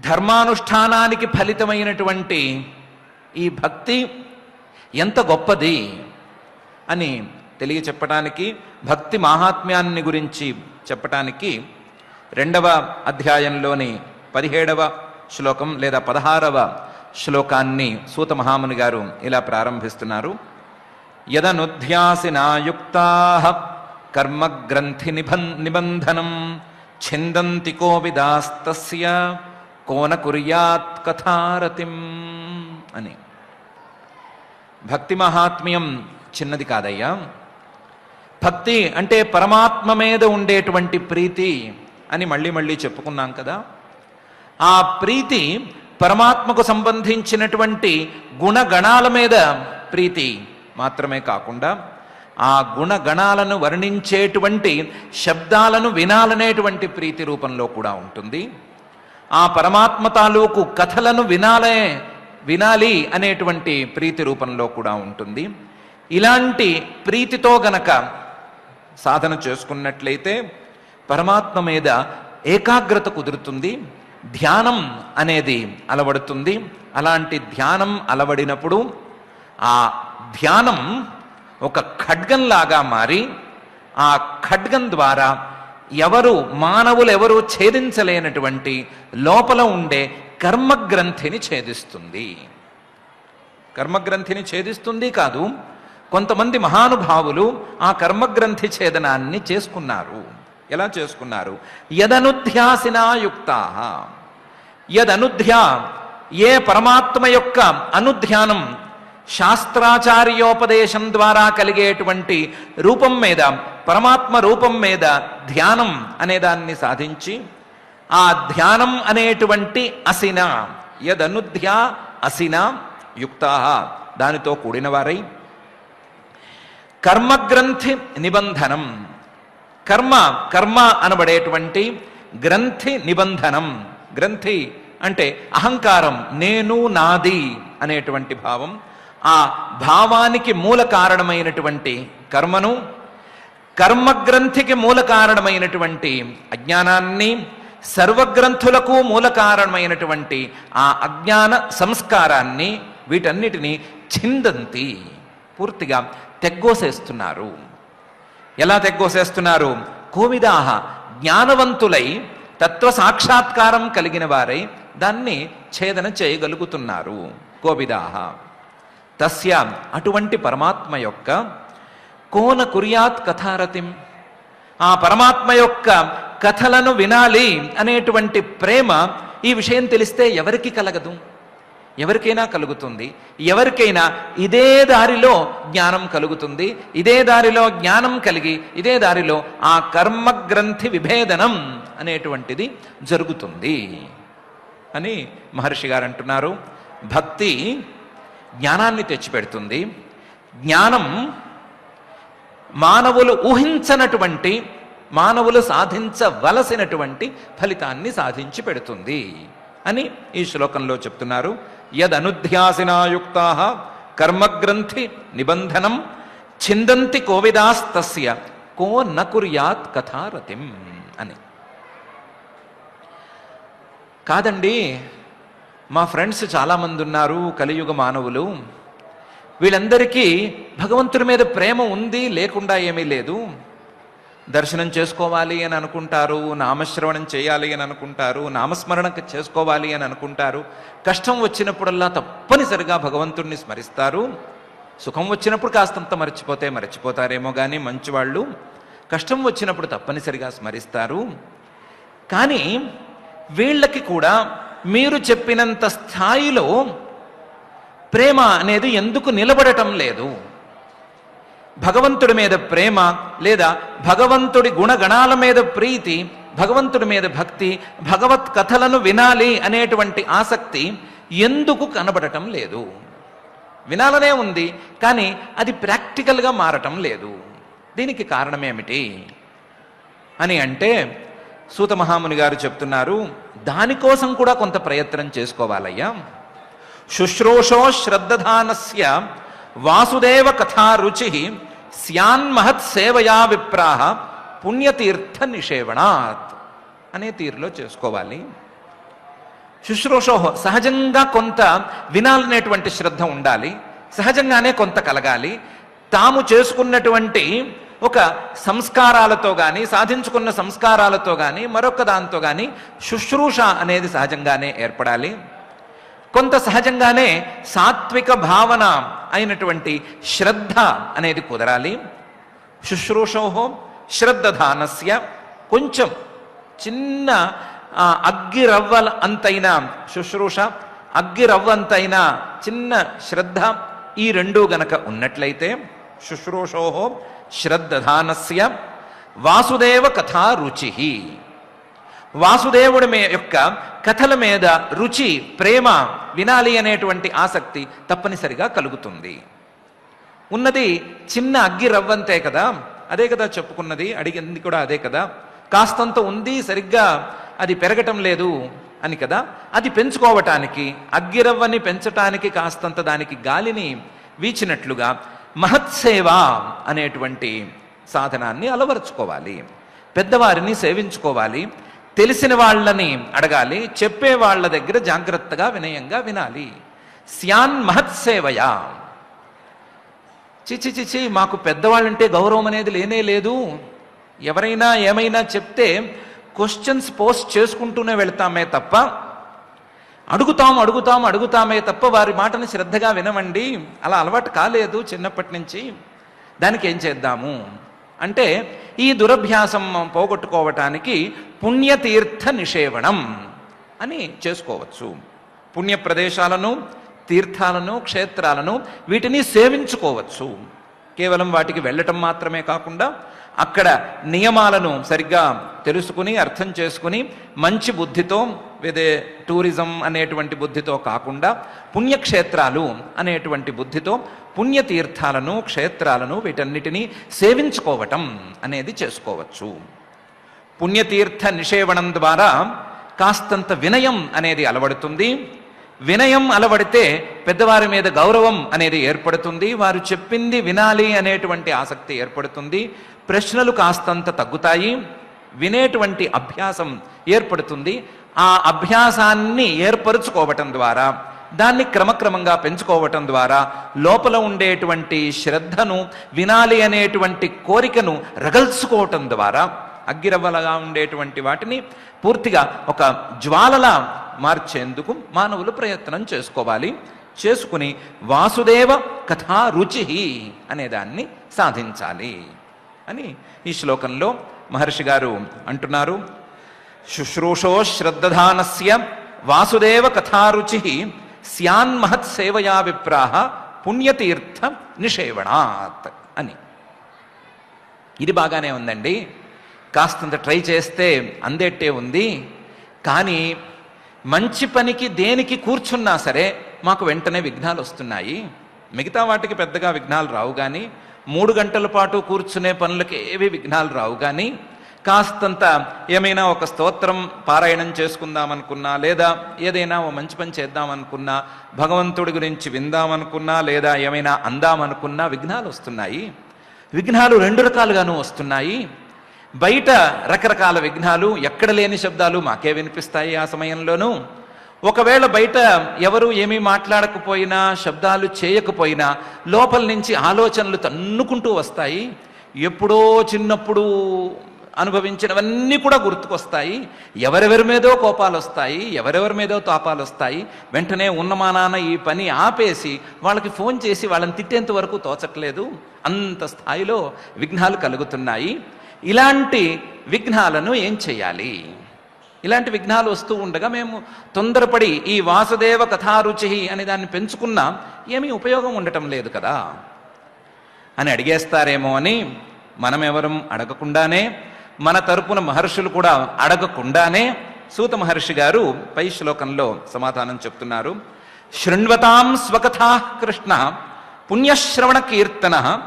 ధర్మానుష్ఠానానికి ఫలితమైనటువంటి ఈ భక్తి ఎంత గొప్పది అని తెలియ చెప్పటానికి భక్తి మాహాత్మ్యాన్ని గురించి చెప్పటానికి రెండవ అధ్యాయంలోని పదిహేడవ శ్లోకం లేదా పదహారవ శ్లోకాన్ని సూత మహాముని గారు ఇలా ప్రారంభిస్తున్నారు. యదనుధ్యాసినాయుక్తా కర్మగ్రంథి నిబం నిబంధనం ఛిందంతి కోవిదాస్తస్య కోన కుర్యాత్ కథారతిం అని. భక్తి మహాత్మ్యం చిన్నది కాదయ్యా. భక్తి అంటే పరమాత్మ మీద ఉండేటువంటి ప్రీతి అని మళ్ళీ మళ్ళీ చెప్పుకున్నాం కదా. ఆ ప్రీతి పరమాత్మకు సంబంధించినటువంటి గుణగణాల మీద ప్రీతి మాత్రమే కాకుండా ఆ గుణగణాలను వర్ణించేటువంటి శబ్దాలను వినాలనేటువంటి ప్రీతి రూపంలో కూడా ఉంటుంది. ఆ పరమాత్మ తాలూకు కథలను వినాలే వినాలి అనేటువంటి ప్రీతి రూపంలో కూడా ఉంటుంది. ఇలాంటి ప్రీతితో గనక సాధన చేసుకున్నట్లయితే పరమాత్మ మీద ఏకాగ్రత కుదురుతుంది ధ్యానం అనేది అలవడుతుంది. అలాంటి ధ్యానం అలవడినప్పుడు ఆ ధ్యానం ఒక ఖడ్గంలాగా మారి ఆ ఖడ్గం ద్వారా ఎవరు మానవులు ఎవరు ఛేదించలేనటువంటి లోపల ఉండే కర్మగ్రంథిని ఛేదిస్తుంది. కర్మగ్రంథిని ఛేదిస్తుంది కాదు కొంతమంది మహానుభావులు ఆ కర్మగ్రంథి ఛేదనాన్ని చేసుకున్నారు. ఎలా చేసుకున్నారు? యదనుధ్యాసినాయుక్త. యదనుధ్యా ఏ పరమాత్మ యొక్క అనుధ్యానం శాస్త్రాచార్యోపదేశం ద్వారా కలిగేటువంటి రూపం మీద పరమాత్మ రూపం మీద ధ్యానం అనేదాన్ని సాధించి ఆ ధ్యానం అనేటువంటి అసిన యదనుధ్యా అసిన యుక్తా దానితో కూడినవారై. కర్మగ్రంథి నిబంధనం. కర్మ కర్మ అనబడేటువంటి గ్రంథి నిబంధనం. గ్రంథి అంటే అహంకారం నేను నాది అనేటువంటి భావం. ఆ భావానికి మూల కారణమైనటువంటి కర్మను కర్మగ్రంథికి మూల కారణమైనటువంటి అజ్ఞానాన్ని సర్వగ్రంథులకు మూల కారణమైనటువంటి ఆ అజ్ఞాన సంస్కారాన్ని వీటన్నిటినీ ఛిందంతి పూర్తిగా తెగ్గోసేస్తున్నారు. ఎలా తెగ్గోసేస్తున్నారు? కోవిదాహ జ్ఞానవంతులై తత్వ సాక్షాత్కారం కలిగిన వారై దాన్ని ఛేదన చేయగలుగుతున్నారు. కోవిదాహ. తస్య అటువంటి పరమాత్మ యొక్క కోన కుర్యాత్ కథారతిం. ఆ పరమాత్మ యొక్క కథలను వినాలి అనేటువంటి ప్రేమ ఈ విషయం తెలిస్తే ఎవరికి కలగదు? ఎవరికైనా కలుగుతుంది. ఎవరికైనా ఇదే దారిలో జ్ఞానం కలుగుతుంది. ఇదే దారిలో జ్ఞానం కలిగి ఇదే దారిలో ఆ కర్మగ్రంథి విభేదనం అనేటువంటిది జరుగుతుంది అని మహర్షి గారు అంటున్నారు. భక్తి జ్ఞానాన్ని తెచ్చిపెడుతుంది. జ్ఞానం మానవులు ఊహించనటువంటి మానవులు సాధించవలసినటువంటి ఫలితాన్ని సాధించి పెడుతుంది అని ఈ శ్లోకంలో చెప్తున్నారు. యదనుధ్యాసినాయుక్త కర్మగ్రంథి నిబంధనం చిందంతి కోవిదాస్తస్య కో నకుర్యాత్ కథారతిం అని. కాదండి మా ఫ్రెండ్స్ చాలామంది ఉన్నారు కలియుగ మానవులు. వీళ్ళందరికీ భగవంతుడి మీద ప్రేమ ఉంది లేకుండా ఏమీ లేదు. దర్శనం చేసుకోవాలి అని అనుకుంటారు నామశ్రవణం చేయాలి అని అనుకుంటారు నామస్మరణ చేసుకోవాలి అని అనుకుంటారు. కష్టం వచ్చినప్పుడల్లా తప్పనిసరిగా భగవంతుణ్ణి స్మరిస్తారు. సుఖం వచ్చినప్పుడు కాస్తంత మర్చిపోతే మర్చిపోతారేమో కానీ మంచివాళ్ళు కష్టం వచ్చినప్పుడు తప్పనిసరిగా స్మరిస్తారు. కానీ వీళ్ళకి కూడా మీరు చెప్పినంత స్థాయిలో ప్రేమ అనేది ఎందుకు నిలబడటం లేదు? భగవంతుడి మీద ప్రేమ లేదా భగవంతుడి గుణగణాల మీద ప్రీతి భగవంతుడి మీద భక్తి భగవత్ కథలను వినాలి అనేటువంటి ఆసక్తి ఎందుకు కనబడటం లేదు? వినాలనే ఉంది కానీ అది ప్రాక్టికల్గా మారటం లేదు. దీనికి కారణమేమిటి అని అంటే సూత మహాముని గారు చెప్తున్నారు దానికోసం కూడా కొంత ప్రయత్నం చేసుకోవాలయ్యా. శుశ్రూషో శ్రద్ధధానస్య వాసుదేవ కథా రుచి స్యాన్మహత్ సేవయా విప్రాహ పుణ్యతీర్థ నిషేవణాత్ అనే తీరులో చేసుకోవాలి. శుశ్రూషో సహజంగా కొంత వినాలనేటువంటి శ్రద్ధ ఉండాలి సహజంగానే కొంత కలగాలి. తాము చేసుకున్నటువంటి ఒక సంస్కారాలతో కానీ సాధించుకున్న సంస్కారాలతో కానీ మరొక దాంతో కానీ శుశ్రూష అనేది సహజంగానే ఏర్పడాలి. కొంత సహజంగానే సాత్విక భావన అయినటువంటి శ్రద్ధ అనేది కుదరాలి. శుశ్రూషోహో శ్రద్ధధానస్య కొంచెం చిన్న అగ్గిరవ్వల అంతైన శుశ్రూష అగ్గిరవ్వంతైన చిన్న శ్రద్ధ ఈ రెండు గనక ఉన్నట్లయితే శుశ్రూషో శ్రద్ధధానస్య వాసుదేవ కథా రుచి. వాసుదేవుడి మే యొక్క కథల మీద రుచి ప్రేమ వినాలి అనేటువంటి ఆసక్తి తప్పనిసరిగా కలుగుతుంది. ఉన్నది చిన్న అగ్గి రవ్వంతే కదా అదే కదా చెప్పుకున్నది అడిగింది కూడా అదే కదా. కాస్తంత ఉంది సరిగ్గా అది పెరగటం లేదు అని కదా. అది పెంచుకోవటానికి అగ్గిరవ్వని పెంచటానికి కాస్తంత దానికి గాలిని వీచినట్లుగా మహత్సేవ అనేటువంటి సాధనాన్ని అలవరుచుకోవాలి. పెద్దవారిని సేవించుకోవాలి. తెలిసిన వాళ్ళని అడగాలి. చెప్పే వాళ్ళ దగ్గర జాగ్రత్తగా వినయంగా వినాలి. స్యాన్ మహత్సేవయా. చిచి చిచి మాకు పెద్దవాళ్ళంటే గౌరవం అనేది లేనే లేదు. ఎవరైనా ఏమైనా చెప్తే క్వశ్చన్స్ పోస్ట్ చేసుకుంటూనే వెళ్తామే తప్ప అడుగుతాం అడుగుతాం అడుగుతామే తప్ప వారి మాటను శ్రద్ధగా వినమండి. అలా అలవాటు కాలేదు చిన్నప్పటి నుంచి దానికి ఏం చేద్దాము? అంటే ఈ దురభ్యాసం పోగొట్టుకోవటానికి పుణ్యతీర్థ నిషేవణం అని చేసుకోవచ్చు. పుణ్య ప్రదేశాలను తీర్థాలను క్షేత్రాలను వీటిని సేవించుకోవచ్చు. కేవలం వాటికి వెళ్ళటం మాత్రమే కాకుండా అక్కడ నియమాలను సరిగ్గా తెలుసుకుని అర్థం చేసుకుని మంచి బుద్ధితో ఇదే టూరిజం అనేటువంటి బుద్ధితో కాకుండా పుణ్యక్షేత్రాలు అనేటువంటి బుద్ధితో పుణ్యతీర్థాలను క్షేత్రాలను వీటన్నిటినీ సేవించుకోవటం అనేది చేసుకోవచ్చు. పుణ్యతీర్థ నిషేవణం ద్వారా కాస్తంత వినయం అనేది అలవడుతుంది. వినయం అలవడితే పెద్దవారి మీద గౌరవం అనేది ఏర్పడుతుంది. వారు చెప్పింది వినాలి అనేటువంటి ఆసక్తి ఏర్పడుతుంది. ప్రశ్నలు కాస్తంత తగ్గుతాయి. వినేటువంటి అభ్యాసం ఏర్పడుతుంది. ఆ అభ్యాసాన్ని ఏర్పరుచుకోవటం ద్వారా దాన్ని క్రమక్రమంగా పెంచుకోవటం ద్వారా లోపల ఉండేటువంటి శ్రద్ధను వినాలి అనేటువంటి కోరికను రగల్చుకోవటం ద్వారా అగ్గిరవ్వలగా ఉండేటువంటి వాటిని పూర్తిగా ఒక జ్వాలలా మార్చేందుకు మానవులు ప్రయత్నం చేసుకోవాలి. చేసుకుని వాసుదేవ కథా రుచి అనేదాన్ని సాధించాలి అని ఈ శ్లోకంలో మహర్షి గారు అంటున్నారు. శుశ్రూషో శ్రద్ధానస్య వాసుదేవ కథారుచి స్యాన్మహత్ సేవయా విప్రాహ పుణ్యతీర్థ నిషేవణాత్ అని. ఇది బాగానే ఉందండి. కాస్తంత ట్రై చేస్తే అందేట్టే ఉంది. కానీ మంచి పనికి దేనికి కూర్చున్నా సరే మాకు వెంటనే విఘ్నాలు వస్తున్నాయి. మిగతా వాటికి పెద్దగా విఘ్నాలు రావు కానీ మూడు గంటల పాటు కూర్చునే పనులకి ఏవి విఘ్నాలు రావు కానీ కాస్తంత ఏమైనా ఒక స్తోత్రం పారాయణం చేసుకుందామనుకున్నా లేదా ఏదైనా ఓ మంచి పని చేద్దామనుకున్నా భగవంతుడి గురించి విందామనుకున్నా లేదా ఏమైనా అందామనుకున్నా విఘ్నాలు వస్తున్నాయి. విఘ్నాలు రెండు రకాలుగాను వస్తున్నాయి. బయట రకరకాల విఘ్నాలు ఎక్కడ లేని శబ్దాలు మాకే వినిపిస్తాయి ఆ సమయంలోనూ. ఒకవేళ బయట ఎవరు ఏమీ మాట్లాడకపోయినా శబ్దాలు చేయకపోయినా లోపల నుంచి ఆలోచనలు తన్నుకుంటూ వస్తాయి. ఎప్పుడో చిన్నప్పుడు అనుభవించినవన్నీ కూడా గుర్తుకొస్తాయి. ఎవరెవరి మీదో కోపాలు వస్తాయి ఎవరెవరి మీదో తాపాలు వస్తాయి వెంటనే ఉన్నమానాన ఈ పని ఆపేసి వాళ్ళకి ఫోన్ చేసి వాళ్ళని తిట్టేంత వరకు తోచట్లేదు. అంత స్థాయిలో విఘ్నాలు కలుగుతున్నాయి. ఇలాంటి విఘ్నాలను ఏం చేయాలి ఇలాంటి విఘ్నాలు వస్తూ ఉండగా మేము తొందరపడి ఈ వాసుదేవ కథారుచి అనే దాన్ని పెంచుకున్నా ఏమీ ఉపయోగం ఉండటం లేదు కదా. అని అడిగేస్తారేమో అని మనమెవరం అడగకుండానే మన తరపున మహర్షులు కూడా అడగకుండానే సూత మహర్షి గారు పై శ్లోకంలో సమాధానం చెప్తున్నారు. శృణ్వతాం స్వకథా కృష్ణ పుణ్యశ్రవణ కీర్తన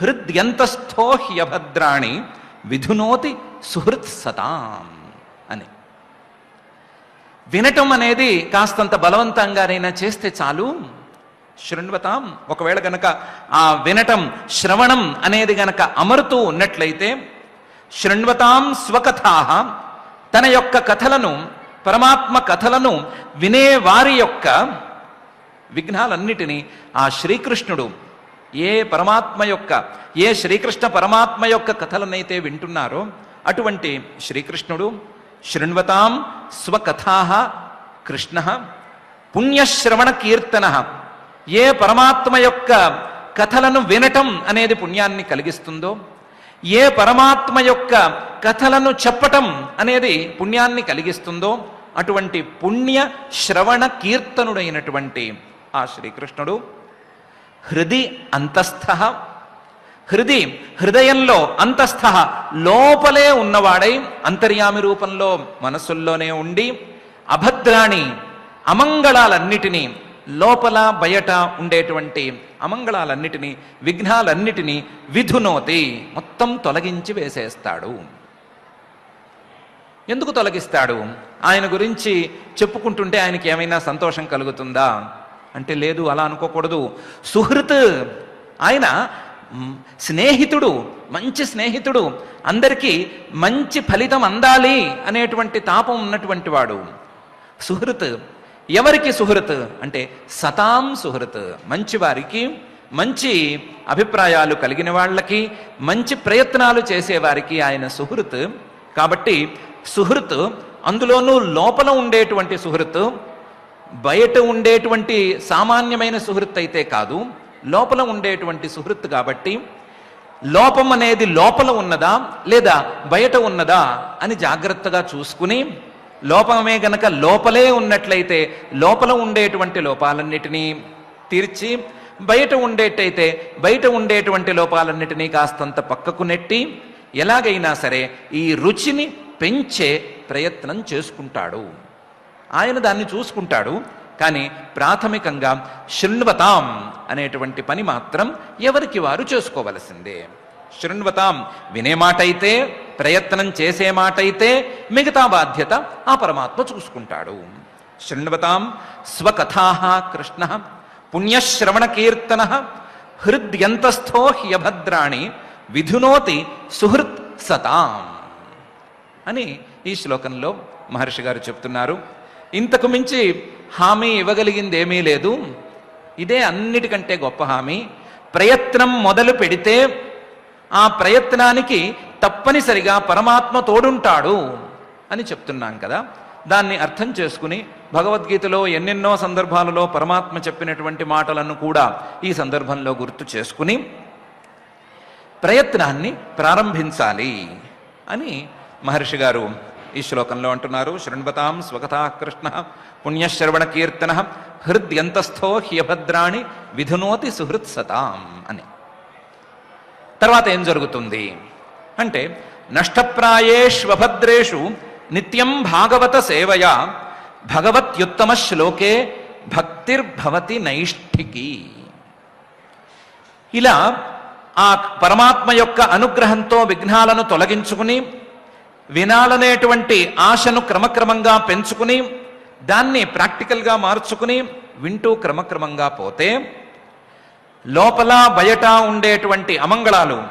హృద్యంతస్థో హ్యభద్రాణి విధునోతి సుహృత్ సతాం అని. వినటం అనేది కాస్తంత బలవంతంగానైనా చేస్తే చాలు. శృణ్వతాం ఒకవేళ గనక ఆ వినటం శ్రవణం అనేది గనక అమరుతూ ఉన్నట్లయితే శృణ్వతాం స్వకథా. తన యొక్క కథలను పరమాత్మ కథలను వినే వారి యొక్క విఘ్నాలన్నిటినీ ఆ శ్రీకృష్ణుడు ఏ పరమాత్మ యొక్క ఏ శ్రీకృష్ణ పరమాత్మ యొక్క కథలనైతే వింటున్నారో అటువంటి శ్రీకృష్ణుడు శృణ్వతాం స్వకథా కృష్ణ. పుణ్యశ్రవణ కీర్తన. ఏ పరమాత్మ యొక్క కథలను వినటం అనేది పుణ్యాన్ని కలిగిస్తుందో ఏ పరమాత్మ యొక్క కథలను చెప్పటం అనేది పుణ్యాన్ని కలిగిస్తుందో అటువంటి పుణ్య శ్రవణ కీర్తనుడైనటువంటి ఆ శ్రీకృష్ణుడు హృది అంతస్థ హృది హృదయంలో అంతస్థ లోపలే ఉన్నవాడై అంతర్యామి రూపంలో మనస్సుల్లోనే ఉండి అభద్రాణి అమంగళాలన్నిటినీ లోపల బయట ఉండేటువంటి అమంగళాలన్నిటినీ విఘ్నాలన్నిటినీ విధునోతి మొత్తం తొలగించి వేసేస్తాడు. ఎందుకు తొలగిస్తాడు? ఆయన గురించి చెప్పుకుంటుంటే ఆయనకి ఏమైనా సంతోషం కలుగుతుందా? అంటే లేదు అలా అనుకోకూడదు. సుహృత్ ఆయన స్నేహితుడు మంచి స్నేహితుడు అందరికీ మంచి ఫలితం అందాలి అనేటువంటి తాపం ఉన్నటువంటి వాడు. సుహృత్ ఎవరికి సుహృత్? అంటే సతాం సుహృత్. మంచి వారికి మంచి అభిప్రాయాలు కలిగిన వాళ్ళకి మంచి ప్రయత్నాలు చేసేవారికి ఆయన సుహృత్. కాబట్టి సుహృత్ అందులోనూ లోపల ఉండేటువంటి సుహృత్ బయట ఉండేటువంటి సామాన్యమైన సుహృత్ అయితే కాదు లోపల ఉండేటువంటి సుహృత్ కాబట్టి లోపం అనేది లోపల ఉన్నదా లేదా బయట ఉన్నదా అని జాగ్రత్తగా చూసుకుని లోపమే గనక లోపలే ఉన్నట్లయితే లోపల ఉండేటువంటి లోపాలన్నిటినీ తీర్చి బయట ఉండేటైతే బయట ఉండేటువంటి లోపాలన్నిటినీ కాస్తంత పక్కకు నెట్టి ఎలాగైనా సరే ఈ రుచిని పెంచే ప్రయత్నం చేసుకుంటాడు. ఆయన దాన్ని చూసుకుంటాడు. కానీ ప్రాథమికంగా శృణ్వతాం అనేటువంటి పని మాత్రం ఎవరికి వారు చేసుకోవలసిందే. శృణ్వతాం వినే మాట అయితే ప్రయత్నం చేసే మాట అయితే మిగతా బాధ్యత ఆ పరమాత్మ చూసుకుంటాడు. శృణ్వతాం స్వకథా కృష్ణ పుణ్యశ్రవణ కీర్తన హృద్యంతస్థో హ్యభద్రాణి విధునోతి సుహృత్ సతాం అని ఈ శ్లోకంలో మహర్షి గారు చెప్తున్నారు. ఇంతకు మించి హామీ ఇవ్వగలిగింది ఏమీ లేదు. ఇదే అన్నిటికంటే గొప్ప హామీ. ప్రయత్నం మొదలు పెడితే ఆ ప్రయత్నానికి తప్పనిసరిగా పరమాత్మ తోడుంటాడు అని చెప్తున్నాం కదా. దాన్ని అర్థం చేసుకుని భగవద్గీతలో ఎన్నెన్నో సందర్భాలలో పరమాత్మ చెప్పినటువంటి మాటలను కూడా ఈ సందర్భంలో గుర్తు చేసుకుని ప్రయత్నాన్ని ప్రారంభించాలి అని మహర్షి గారు ఈ శ్లోకంలో అంటున్నారు. శృణ్వతాం స్వకథా కృష్ణ పుణ్యశ్రవణ కీర్తన హృద్యంతస్థో హ్యభద్రాణి విధునోతి సుహృత్సతాం అని. తర్వాత ఏం జరుగుతుంది? అంటే నష్టప్రాయేష్వభద్రేషు నిత్యం భాగవత సేవయా భగవత్యుత్తమ శ్లోకే భక్తిర్భవతి నైష్ఠికి. ఇలా ఆ పరమాత్మ యొక్క అనుగ్రహంతో విఘ్నాలను తొలగించుకుని వినాలనేటువంటి ఆశను క్రమక్రమంగా పెంచుకుని దాన్ని ప్రాక్టికల్గా మార్చుకుని వింటూ క్రమక్రమంగా పోతే లోపల బయట ఉండేటువంటి అమంగళాలు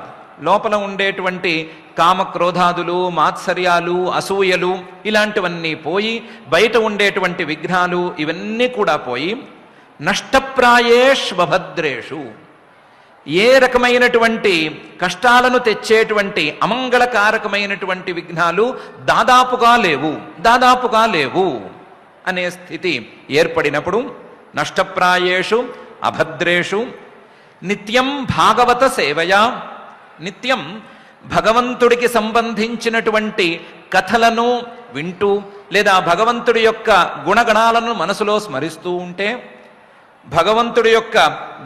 లోపల ఉండేటువంటి కామక్రోధాదులు మాత్సర్యాలు అసూయలు ఇలాంటివన్నీ పోయి బయట ఉండేటువంటి విఘ్నాలు ఇవన్నీ కూడా పోయి నష్టప్రాయేష్వభద్రేషు. ఏ రకమైనటువంటి కష్టాలను తెచ్చేటువంటి అమంగళకారకమైనటువంటి విఘ్నాలు దాదాపుగా లేవు దాదాపుగా లేవు అనే స్థితి ఏర్పడినప్పుడు నష్టప్రాయేషు అభద్రేషు నిత్యం భాగవత సేవయా. నిత్యం భగవంతుడికి సంబంధించినటువంటి కథలను వింటూ లేదా భగవంతుడి యొక్క గుణగణాలను మనసులో స్మరిస్తూ ఉంటే భగవంతుడి యొక్క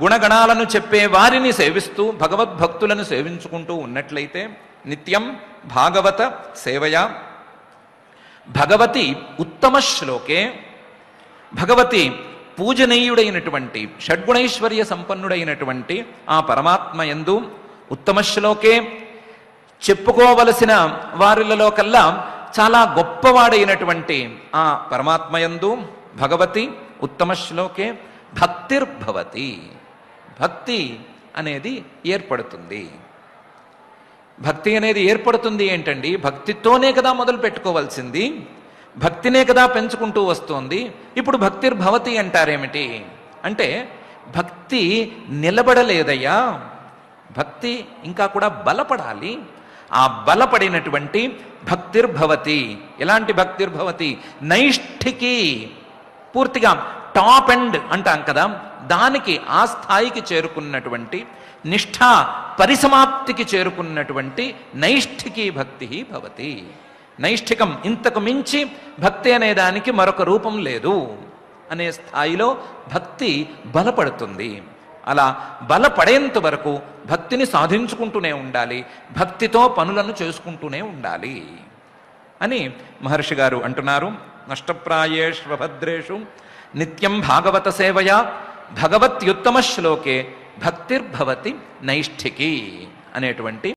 గుణగణాలను చెప్పే వారిని సేవిస్తూ భగవద్భక్తులను సేవించుకుంటూ ఉన్నట్లయితే నిత్యం భాగవత సేవయా. భగవతి ఉత్తమ శ్లోకే. భగవతి పూజనీయుడైనటువంటి షడ్గుణైశ్వర్య సంపన్నుడైనటువంటి ఆ పరమాత్మ యందు ఉత్తమ శ్లోకే చెప్పుకోవలసిన వారిలలో కల్లా చాలా గొప్పవాడైనటువంటి ఆ పరమాత్మయందు భగవతి ఉత్తమ శ్లోకే భక్తిర్భవతి. భక్తి అనేది ఏర్పడుతుంది. భక్తి అనేది ఏర్పడుతుంది ఏంటండి? భక్తితోనే కదా మొదలు పెట్టుకోవాల్సింది భక్తినే కదా పెంచుకుంటూ వస్తోంది ఇప్పుడు భక్తిర్భవతి అంటారేమిటి? అంటే భక్తి నిలబడలేదయ్యా భక్తి ఇంకా కూడా బలపడాలి. ఆ బలపడినటువంటి భక్తిర్భవతి ఎలాంటి భక్తిర్భవతి? నైష్ఠికి పూర్తిగా టాప్ ఎండ్ అంటాం కదా దానికి ఆ స్థాయికి చేరుకున్నటువంటి నిష్ఠ పరిసమాప్తికి చేరుకున్నటువంటి నైష్ఠికీ భక్తి భవతి. నైష్ఠికం ఇంతకు మించి భక్తి అనేదానికి మరొక రూపం లేదు అనే స్థాయిలో భక్తి బలపడుతుంది. అలా బలపడేంత వరకు భక్తిని సాధించుకుంటూనే ఉండాలి భక్తితో పనులను చేసుకుంటూనే ఉండాలి అని మహర్షి గారు అంటున్నారు. నష్టప్రాయేష్వభద్రేషు నిత్యం భాగవత సేవయా భగవత్యుత్తమ శ్లోకే భక్తిర్భవతి నైష్ఠికి అనేటువంటి